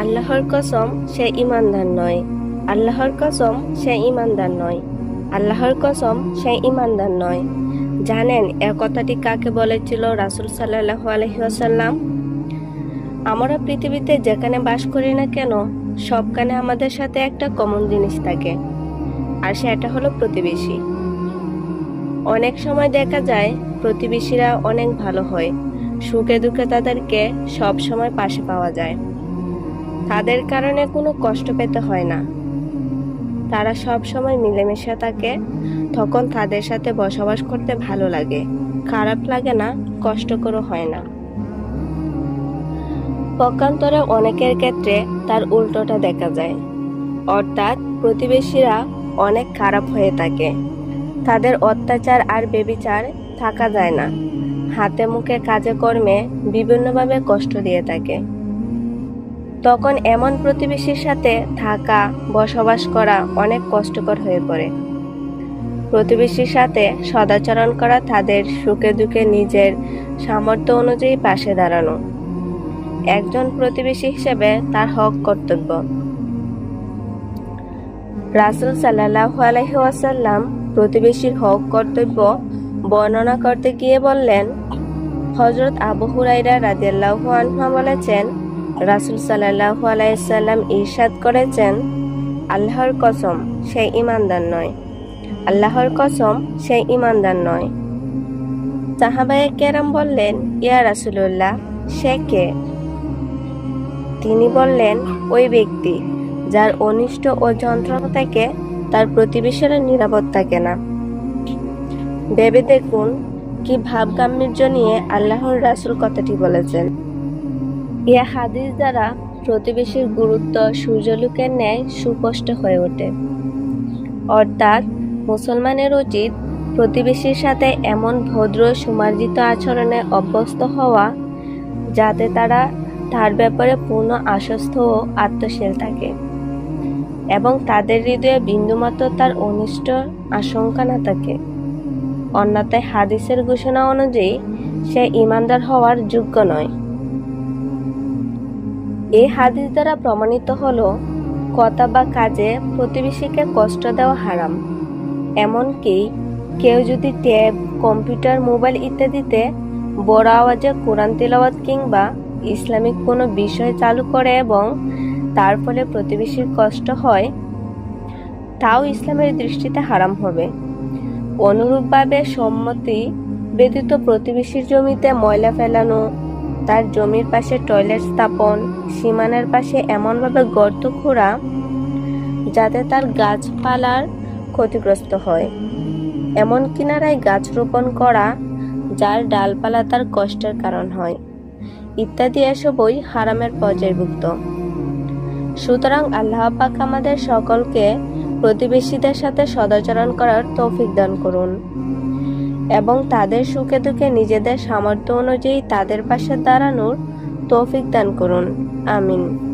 আল্লাহর কসম, সে ইমানদার নয়। আল্লাহর কসম, সে ইমানদার নয়। আল্লাহর কসম, সে ইমানদার নয়। জানেন এ কথাটি কাকে বলেছিল রাসুল সাল্লাহ আলহিহাসাল্লাম আমরা পৃথিবীতে যেখানে বাস করি না কেন, সবখানে আমাদের সাথে একটা কমন জিনিস থাকে, আর সেটা হলো প্রতিবেশী। অনেক সময় দেখা যায়, প্রতিবেশীরা অনেক ভালো হয়, সুখে দুঃখে তাদেরকে সব সময় পাশে পাওয়া যায়। তাদের কারণে কোনো কষ্ট পেতে হয় না। তারা সব সময় মিলেমিশে থাকে, তখন তাদের সাথে বসবাস করতে ভালো লাগে। খারাপ লাগে না, কষ্টকরও হয় না। পক্ষান্তরে অনেকের ক্ষেত্রে তার উল্টোটা দেখা যায়। অর্থাৎ প্রতিবেশীরা অনেক খারাপ হয়ে থাকে। তাদের অত্যাচার আর বেবিচার থাকা যায় না। হাতে মুখে কাজে কর্মে বিভিন্নভাবে কষ্ট দিয়ে থাকে। তখন এমন প্রতিবেশীর সাথে থাকা, বসবাস করা অনেক কষ্টকর হয়ে পড়ে। প্রতিবেশীর সাথে সদাচরণ করা তাদের সুখে দুঃখে নিজের সামর্থ্য অনুযায়ী পাশে দাঁড়ানো। একজন প্রতিবেশী হিসেবে তার হক কর্তব্য। রাসুল সাল্লাহ আলহিহাসাল্লাম প্রতিবেশীর হক কর্তব্য বর্ণনা করতে গিয়ে বললেন হজরত আবু হুরাইরা রাদিয়াল্লাহু আনহা বলেছেন রাসুল সাল্লাহু আলাইসাল্লাম ইরশাদ করেছেন, আল্লাহর কসম, সে ইমানদার নয়। আল্লাহর কসম, সে ইমানদার নয়। সাহাবায়ে কেরাম বললেন, ইয়া রাসুলুল্লাহ, সে কে? তিনি বললেন, ওই ব্যক্তি, যার অনিষ্ট ও যন্ত্রণা থেকে তার প্রতিবেশীরা নিরাপদ থাকে না। ভেবে দেখুন, কি ভাব গাম্ভীর্য নিয়ে আল্লাহর রাসুল কথাটি বলেছেন। ইয়া হাদিস দ্বারা প্রতিবেশীর গুরুত্ব সূর্যলোকের ন্যায় সুস্পষ্ট হয়ে ওঠে। অর্থাৎ মুসলমানের উচিত প্রতিবেশীর সাথে এমন ভদ্র সুমার্জিত আচরণে অভ্যস্ত হওয়া, যাতে তারা তার ব্যাপারে পূর্ণ আশ্বস্ত ও আত্মশীল থাকে এবং তাদের হৃদয়ে বিন্দুমাত্র তার অনিষ্ট আশঙ্কা না থাকে। অন্যথায় হাদিসের ঘোষণা অনুযায়ী সে ইমানদার হওয়ার যোগ্য নয়। এই হাদিস দ্বারা প্রমাণিত হলো, কথা বা কাজে প্রতিবেশীকে কষ্ট দেওয়া হারাম। এমনকি কেউ যদি ট্যাব, কম্পিউটার, মোবাইল ইত্যাদিতে বড় আওয়াজে কোরআন তেলাওয়াত কিংবা ইসলামিক কোনো বিষয় চালু করে এবং তার ফলে প্রতিবেশীর কষ্ট হয়, তাও ইসলামের দৃষ্টিতে হারাম হবে। অনুরূপভাবে সম্মতি ব্যতীত প্রতিবেশীর জমিতে ময়লা ফেলানো তার জমির পাশে টয়লেট স্থাপন, সীমানার পাশে এমনভাবে গর্ত খোঁড়া যাতে তার গাছপালার ক্ষতিগ্রস্ত হয়। এমন কিনারায় গাছ রোপণ করা যার ডালপালা তার কষ্টের কারণ হয়। ইত্যাদি এসবই হারামের পর্যায়ভুক্ত। সুতরাং আল্লাহ পাক আমাদের সকলকে প্রতিবেশীদের সাথে সদাচরণ করার তৌফিক দান করুন। এবং তাদের সুখে দুঃখে নিজেদের সামর্থ্য অনুযায়ী তাদের পাশে দাঁড়ানোর তৌফিক দান করুন। আমিন।